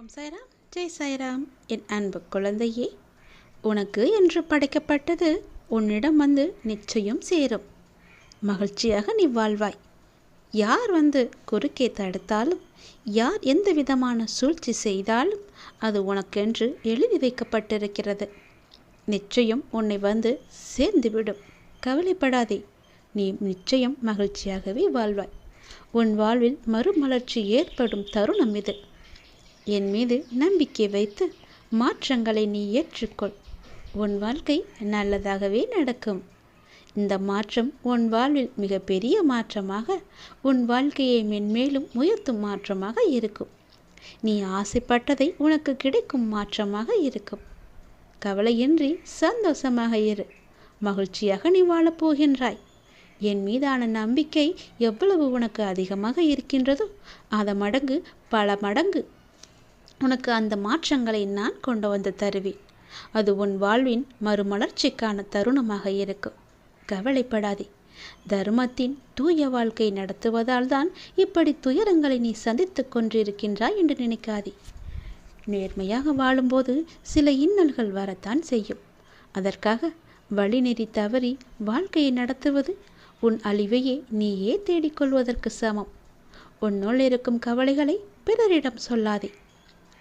ஓம் சாய்ராம். ஜெய் சாய்ராம். என் அன்பு குழந்தையே உனக்கு என்று படைக்கப்பட்டது உன்னிடம் வந்து நிச்சயம் சேரும். மகிழ்ச்சியாக நீ வாழ்வாய். யார் வந்து குறுக்கே தடுத்தாலும் யார் எந்த விதமான சூழ்ச்சி செய்தாலும் அது உனக்கென்று எழுதி வைக்கப்பட்டிருக்கிறது. நிச்சயம் உன்னை வந்து சேர்ந்துவிடும். கவலைப்படாதே நீ நிச்சயம் மகிழ்ச்சியாகவே வாழ்வாய். உன் வாழ்வில் மறுமலர்ச்சி ஏற்படும் தருணம் இது. என் மீது நம்பிக்கை வைத்து மாற்றங்களை நீ ஏற்றுக்கொள். உன் வாழ்க்கை நல்லதாகவே நடக்கும். இந்த மாற்றம் உன் வாழ்வில் மிகப்பெரிய மாற்றமாக உன் வாழ்க்கையை மென்மேலும் உயர்த்தும் மாற்றமாக இருக்கும். நீ ஆசைப்பட்டதை உனக்கு கிடைக்கும் மாற்றமாக இருக்கும். கவலையின்றி சந்தோஷமாக இரு. மகிழ்ச்சியாக நீ வாழப்போகின்றாய் என் மீதான நம்பிக்கை எவ்வளவு உனக்கு அதிகமாக இருக்கின்றதோ அதை மடங்கு பல மடங்கு உனக்கு அந்த மாற்றங்களை நான் கொண்டு வந்து தருவேன். அது உன் வாழ்வின் மறுமலர்ச்சிக்கான தருணமாக இருக்கும். கவலைப்படாதே. தர்மத்தின் தூய வாழ்க்கை நடத்துவதால் தான் இப்படி துயரங்களை நீ சந்தித்து கொண்டிருக்கின்றாய் என்று நினைக்காதே. நேர்மையாக வாழும்போது சில இன்னல்கள் வரத்தான் செய்யும். அதற்காக வழிநெறி தவறி வாழ்க்கையை நடத்துவது உன் அழிவையே நீயே தேடிக்கொள்வதற்கு சமம். உன்னுள் இருக்கும் கவலைகளை பிறரிடம் சொல்லாதே.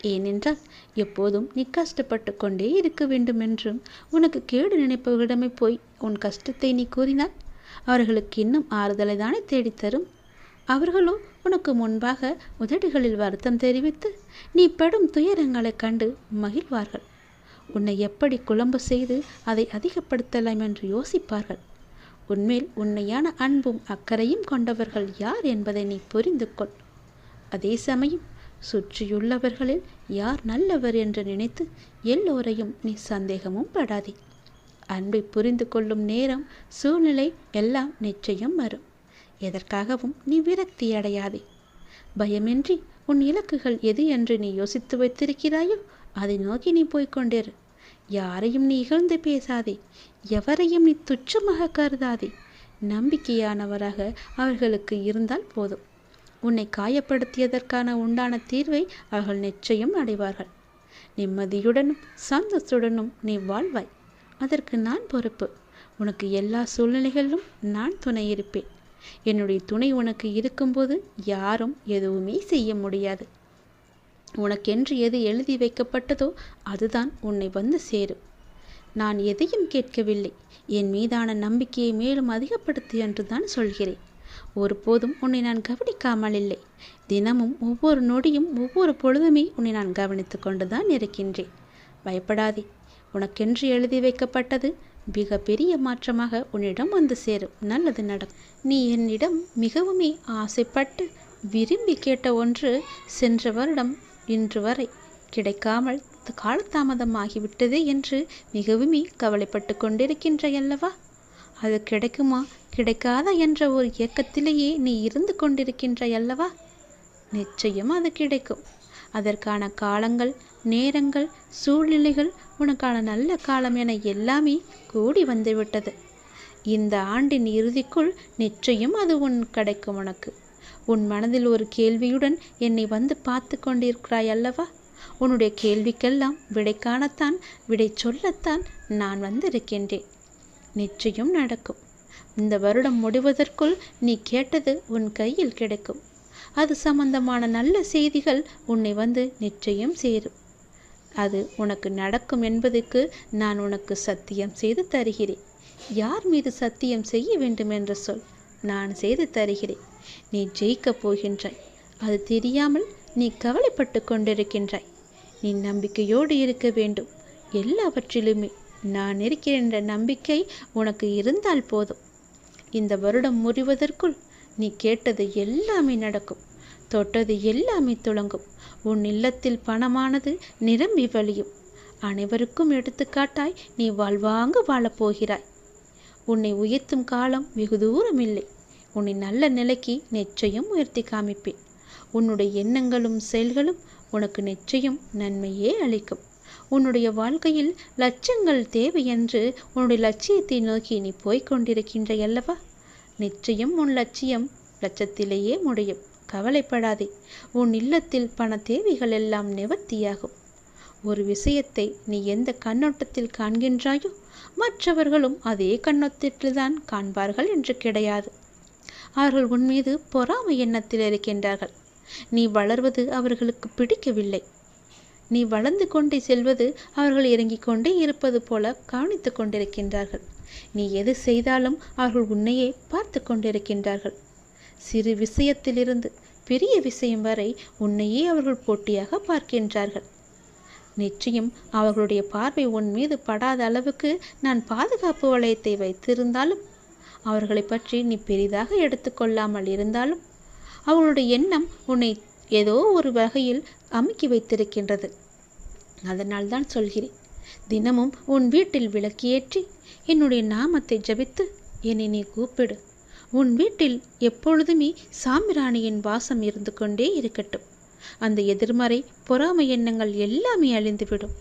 ஏனென்றால் எப்போதும் நீ கஷ்டப்பட்டு கொண்டே இருக்க வேண்டும் என்றும் உனக்கு கேடு நினைப்பவர்களிடமே போய் உன் கஷ்டத்தை நீ கூறினால் அவர்களுக்கு இன்னும் ஆறுதலை தானே தேடித்தரும்? அவர்களோ உனக்கு முன்பாக உதடுகளில் வருத்தம் தெரிவித்து நீ படும் துயரங்களைக் கண்டு மகிழ்வார்கள். உன்னை எப்படி குழம்பு செய்து அதை அதிகப்படுத்தலாம் என்று யோசிப்பார்கள். உன்மேல் உண்மையான அன்பும் அக்கறையும் கொண்டவர்கள் யார் என்பதை நீ புரிந்து கொள் அதே சமயம் சுற்றியுள்ளவர்களில் யார் நல்லவர் என்று நினைத்து எல்லோரையும் நீ சந்தேகமும் படாதே. அன்பை புரிந்து கொள்ளும் நேரம் சூழ்நிலை எல்லாம் நிச்சயம் வரும். எதற்காகவும் நீ விரக்தி அடையாதே. பயமின்றி உன் இலக்குகள் எது என்று நீ யோசித்து வைத்திருக்கிறாயோ அதை நோக்கி நீ போய்கொண்டிரு யாரையும் நீ இகழ்ந்து பேசாதே. எவரையும் நீ துச்சமாக கருதாதே. நம்பிக்கையானவராக அவர்களுக்கு இருந்தால் போதும். உன்னை காயப்படுத்தியதற்கான உண்டான தீர்வை அவர்கள் நிச்சயம் அடைவார்கள். நிம்மதியுடனும் சந்தோஷத்துடனும் நீ வாழ்வாய். அதற்கு நான் பொறுப்பு. உனக்கு எல்லா சூழ்நிலைகளிலும் நான் துணை இருப்பேன். என்னுடைய துணை உனக்கு இருக்கும்போது யாரும் எதுவுமே செய்ய முடியாது. உனக்கென்று எது எழுதி வைக்கப்பட்டதோ அதுதான் உன்னை வந்து சேரும். நான் எதையும் கேட்கவில்லை. என் மீதான நம்பிக்கையை மேலும் அதிகப்படுத்து என்று தான் சொல்கிறேன். ஒருபோதும் உன்னை நான் கவனிக்காமல் இல்லை. தினமும் ஒவ்வொரு நொடியும் ஒவ்வொரு பொழுதுமே உன்னை நான் கவனித்து கொண்டுதான் இருக்கின்றேன். பயப்படாதே. உனக்கென்று எழுதி வைக்கப்பட்டது மிக பெரிய மாற்றமாக உன்னிடம் வந்து சேரும். நல்லது நடக்கும். நீ என்னிடம் மிகவுமே ஆசைப்பட்டு விரும்பி கேட்ட ஒன்று சென்ற வருடம் இன்று வரை கிடைக்காமல் காலதாமதமாகிவிட்டது என்று மிகவுமே கவலைப்பட்டு கொண்டிருக்கின்றையல்லவா அது கிடைக்குமா? கிடைக்காதா என்ற ஒரு இயக்கத்திலேயே நீ இருந்து கொண்டிருக்கின்றையல்லவா நிச்சயம் அது கிடைக்கும். அதற்கான காலங்கள் நேரங்கள் சூழ்நிலைகள் உனக்கான நல்ல காலம் என எல்லாமே கூடி வந்துவிட்டது. இந்த ஆண்டின் இறுதிக்குள் நிச்சயம் அது உன் கிடைக்கும் உனக்கு. உன் மனதில் ஒரு கேள்வியுடன் என்னை வந்து பார்த்து கொண்டிருக்கிறாய் அல்லவா? உன்னுடைய கேள்விக்கெல்லாம் விடை காணத்தான் விடை சொல்லத்தான் நான் வந்திருக்கின்றேன். நிச்சயம் நடக்கும். இந்த வருடம் முடிவதற்குள் நீ கேட்டது உன் கையில் கிடைக்கும். அது சம்பந்தமான நல்ல செய்திகள் உன்னை வந்து நிச்சயம் சேரும். அது உனக்கு நடக்கும் என்பதற்கு நான் உனக்கு சத்தியம் செய்து தருகிறேன். யார் மீது சத்தியம் செய்ய வேண்டும் என்று சொல் நான் செய்து தருகிறேன். நீ ஜெயிக்கப் போகின்றாய். அது தெரியாமல் நீ கவலைப்பட்டு கொண்டிருக்கின்றாய். நீ நம்பிக்கையோடு இருக்க வேண்டும். எல்லாவற்றிலுமே நான் இருக்கிற நம்பிக்கை உனக்கு இருந்தால் போதும். இந்த வருடம் முடிவதற்குள் நீ கேட்டது எல்லாமே நடக்கும். தொட்டது எல்லாமே துளங்கும். உன் இல்லத்தில் பணமானது நிரம்பி வழியும். அனைவருக்கும் எடுத்துக்காட்டாய் நீ வாழ்வாங்க வாழப்போகிறாய் உன்னை உயர்த்தும் காலம் வெகு தூரம் இல்லை. உன்னை நல்ல நிலைக்கு நிச்சயம் உயர்த்தி காமிப்பேன். உன்னுடைய எண்ணங்களும் செயல்களும் உனக்கு நிச்சயம் நன்மையே அளிக்கும். உன்னுடைய வாழ்க்கையில் லட்சங்கள் தேவை என்று உன்னுடைய லட்சியத்தை நோக்கி நீ போய்க் கொண்டிருக்கின்றையல்லவா நிச்சயம் உன் லட்சியம் லட்சத்திலேயே முடியும். கவலைப்படாதே. உன் இல்லத்தில் பண தேவைகள் எல்லாம் நிவர்த்தியாகும். ஒரு விஷயத்தை நீ எந்த கண்ணோட்டத்தில் காண்கின்றாயோ மற்றவர்களும் அதே கண்ணோட்டத்தில்தான் காண்பார்கள் என்று கிடையாது. அவர்கள் உன் மீது பொறாமை எண்ணத்தில் இருக்கின்றார்கள். நீ வளர்வது அவர்களுக்கு பிடிக்கவில்லை. நீ வளர்ந்து கொண்டே செல்வது அவர்கள் இறங்கிக் கொண்டே இருப்பது போல கவனித்து கொண்டிருக்கின்றார்கள். நீ எது செய்தாலும் அவர்கள் உன்னையே பார்த்து கொண்டிருக்கின்றார்கள். சிறு விஷயத்திலிருந்து பெரிய விஷயம் வரை உன்னையே அவர்கள் போட்டியாக பார்க்கின்றார்கள். நிச்சயம் அவர்களுடைய பார்வை உன் மீது படாத அளவுக்கு நான் பாதுகாப்பு வளையத்தை வைத்திருந்தாலும் அவர்களை பற்றி நீ பெரிதாக எடுத்துக்கொள்ளாமல் இருந்தாலும் அவர்களுடைய எண்ணம் உன்னை ஏதோ ஒரு வகையில் அமுக்கி வைத்திருக்கின்றது. அதனால் தான் சொல்கிறேன் தினமும் உன் வீட்டில் விளக்கியேற்றி என்னுடைய நாமத்தை ஜபித்து என்னை நீ கூப்பிடு. உன் வீட்டில் எப்பொழுதுமே சாமிராணியின் வாசம் இருந்து கொண்டே இருக்கட்டும். அந்த எதிர்மறை பொறாமை எண்ணங்கள் எல்லாமே அழிந்துவிடும்.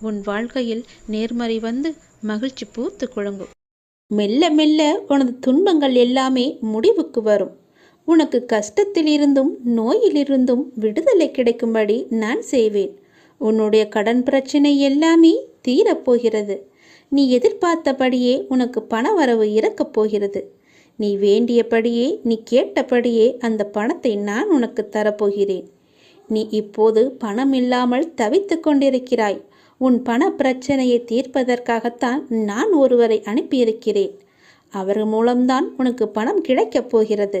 உன் வாழ்க்கையில் நேர்மறை வந்து மகிழ்ச்சி பூத்து குழங்கும். மெல்ல மெல்ல உனது துன்பங்கள் எல்லாமே முடிவுக்கு வரும். உனக்கு கஷ்டத்திலிருந்தும் நோயிலிருந்தும் விடுதலை கிடைக்கும்படி நான் செய்வேன். உன்னுடைய கடன் பிரச்சனை எல்லாமே தீரப்போகிறது. நீ எதிர்பார்த்தபடியே உனக்கு பண வரவு இறக்கப் போகிறது. நீ வேண்டியபடியே நீ கேட்டபடியே அந்த பணத்தை நான் உனக்கு தரப்போகிறேன். நீ இப்போது பணம் இல்லாமல் தவித்து கொண்டிருக்கிறாய். உன் பண பிரச்சனையை தீர்ப்பதற்காகத்தான் நான் ஒருவரை அனுப்பியிருக்கிறேன். அவர் மூலம்தான் உனக்கு பணம் கிடைக்கப் போகிறது.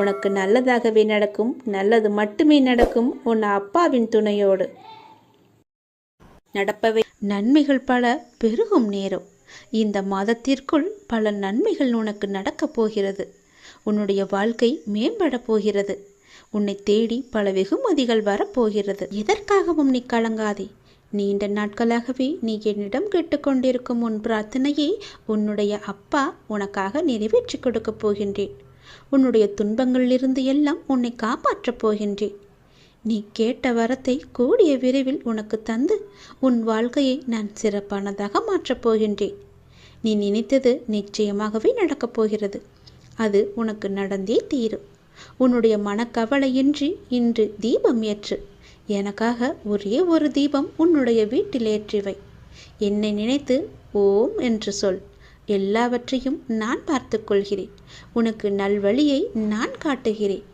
உனக்கு நல்லதாகவே நடக்கும் நல்லது மட்டுமே நடக்கும் உன் அப்பாவின் துணையோடு. நடப்பவை நன்மைகள் பல பெருகும் நேரம். இந்த மாதத்திற்குள் பல நன்மைகள் உனக்கு நடக்கப் போகிறது. உன்னுடைய வாழ்க்கை மேம்பட போகிறது. உன்னை தேடி பல வெகுமதிகள் வரப்போகிறது எதற்காகவும் நீ கலங்காதே. நீண்ட நாட்களாகவே நீ என்னிடம் கேட்டுக்கொண்டிருக்கும் உன் பிரார்த்தனையை உன்னுடைய அப்பா உனக்காக நிறைவேற்றி கொடுக்கப் போகின்றேன். உன்னுடைய துன்பங்களிலிருந்து எல்லாம் உன்னை காப்பாற்றப் போகின்றேன் நீ கேட்ட வரத்தை கூடிய விரைவில் உனக்கு தந்து உன் வாழ்க்கையை நான் சிறப்பானதாக மாற்றப் போகின்றேன் நீ நினைத்தது நிச்சயமாகவே நடக்கப் போகிறது. அது உனக்கு நடந்தே தீரும். உன்னுடைய மனக்கவலையின்றி இன்று தீபம் ஏற்று. எனக்காக ஒரே ஒரு தீபம் உன்னுடைய வீட்டில் ஏற்றிவை என்னை நினைத்து ஓம் என்று சொல். எல்லாவற்றையும் நான் பார்த்து கொள்கிறேன். உனக்கு நல்வழியை நான் காட்டுகிறேன்.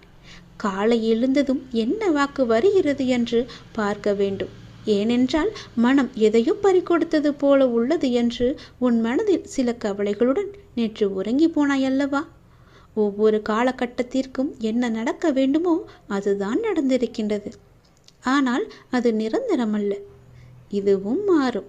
காலை எழுந்ததும் என்ன வாக்கு வருகிறது என்று பார்க்க வேண்டும். ஏனென்றால் மனம் எதையோ பறிக்கொடுத்தது போல உள்ளது என்று உன் மனதில் சில கவலைகளுடன் நேற்று உறங்கி போனாய் அல்லவா? ஒவ்வொரு காலகட்டத்திற்கும் என்ன நடக்க வேண்டுமோ அதுதான் நடந்திருக்கின்றது. ஆனால் அது நிரந்தரமல்ல. இதுவும் மாறும்.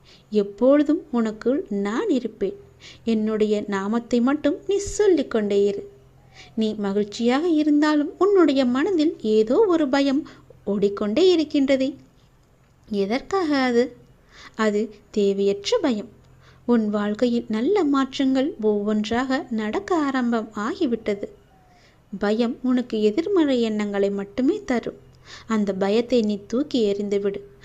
எப்பொழுதும் உனக்குள் நான் இருப்பேன். என்னுடைய நாமத்தை மட்டும் நீ சொல்லிக்கொண்டே இரு. நீ மகிழ்ச்சியாக இருந்தாலும் உன்னுடைய மனதில் ஏதோ ஒரு பயம் ஓடிக்கொண்டே இருக்கின்றதே. எதற்காக அது? அது தேவையற்ற பயம். உன் வாழ்க்கையில் நல்ல மாற்றங்கள் ஒவ்வொன்றாக நடக்க ஆரம்பம் ஆகிவிட்டது. பயம் உனக்கு எதிர்மறை எண்ணங்களை மட்டுமே தரும். அந்த பயத்தை நீ தூக்கி எறிந்துவிடு.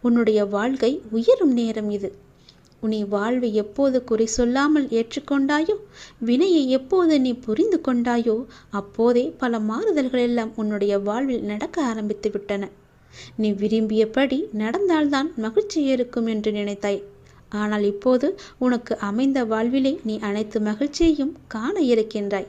உன்னுடைய வாழ்க்கை உயரும் நேரம் இது. உன்னை வாழ்வை எப்போது குறை சொல்லாமல் ஏற்றுக்கொண்டாயோ வினையை எப்போது நீ புரிந்து கொண்டாயோ அப்போதே பல மாறுதல்கள் எல்லாம் உன்னுடைய வாழ்வில் நடக்க ஆரம்பித்து விட்டன. நீ விரும்பியபடி நடந்தால்தான் மகிழ்ச்சி இருக்கும் என்று நினைத்தாய். ஆனால் இப்போது உனக்கு அமைந்த வாழ்விலே நீ அனைத்து மகிழ்ச்சியையும் காண இருக்கின்றாய்.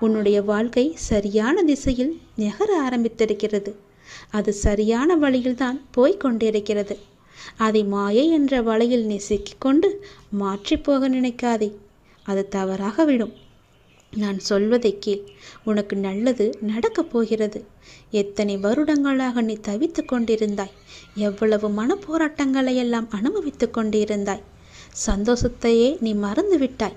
உன்னுடைய வாழ்க்கை சரியான திசையில் நெகர ஆரம்பித்திருக்கிறது. அது சரியான வழியில்தான் போய்க் கொண்டிருக்கிறது. அதை மாயை என்ற வலையில் நீ சிக்கிக்கொண்டு மாற்றிப் நினைக்காதே. அது தவறாக விடும். நான் சொல்வதை கேள். உனக்கு நல்லது நடக்கப் போகிறது. எத்தனை வருடங்களாக நீ தவித்து கொண்டிருந்தாய். எவ்வளவு மனப்போராட்டங்களை எல்லாம் அனுபவித்து கொண்டிருந்தாய். சந்தோஷத்தையே நீ மறந்து விட்டாய்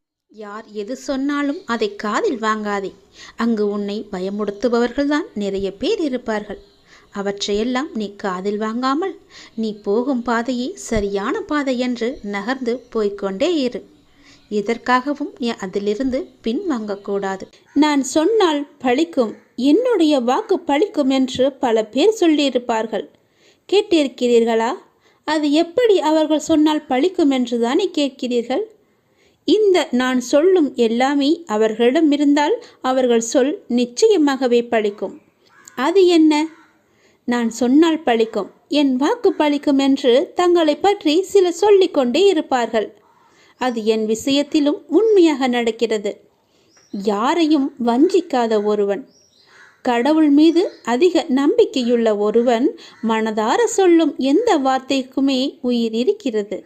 யார் எது சொன்னாலும் அதை காதில் வாங்காதே. அங்கு உன்னை பயமுடுத்துபவர்கள்தான் நிறைய பேர் இருப்பார்கள். அவற்றையெல்லாம் நீ காதில் வாங்காமல் நீ போகும் பாதையே சரியான பாதை என்று நகர்ந்து போய்க்கொண்டே இரு. எதற்காகவும் நீ அதிலிருந்து பின்வாங்கக்கூடாது. நான் சொன்னால் பழிக்கும் என்னுடைய வாக்கு பழிக்கும் என்று பல பேர் சொல்லியிருப்பார்கள். கேட்டிருக்கிறீர்களா? அது எப்படி அவர்கள் சொன்னால் பழிக்கும் என்று தானே கேட்கிறீர்கள்? இந்த நான் சொல்லும் எல்லாமே அவர்களிடம் இருந்தால் அவர்கள் சொல் நிச்சயமாகவே பழிக்கும். அது என்ன? நான் சொன்னால் பழிக்கும். என் வாக்கு பழிக்கும் என்று தங்களை பற்றி சில சொல்லிக்கொண்டே இருப்பார்கள். அது என் விஷயத்திலும் உண்மையாக நடக்கிறது. யாரையும் வஞ்சிக்காத ஒருவன். கடவுள் மீது அதிக நம்பிக்கையுள்ள ஒருவன் மனதார சொல்லும் எந்த வார்த்தைக்குமே உயிர் இருக்கிறது.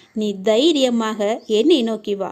நீ தைரியமாக என்னை நோக்கி வா.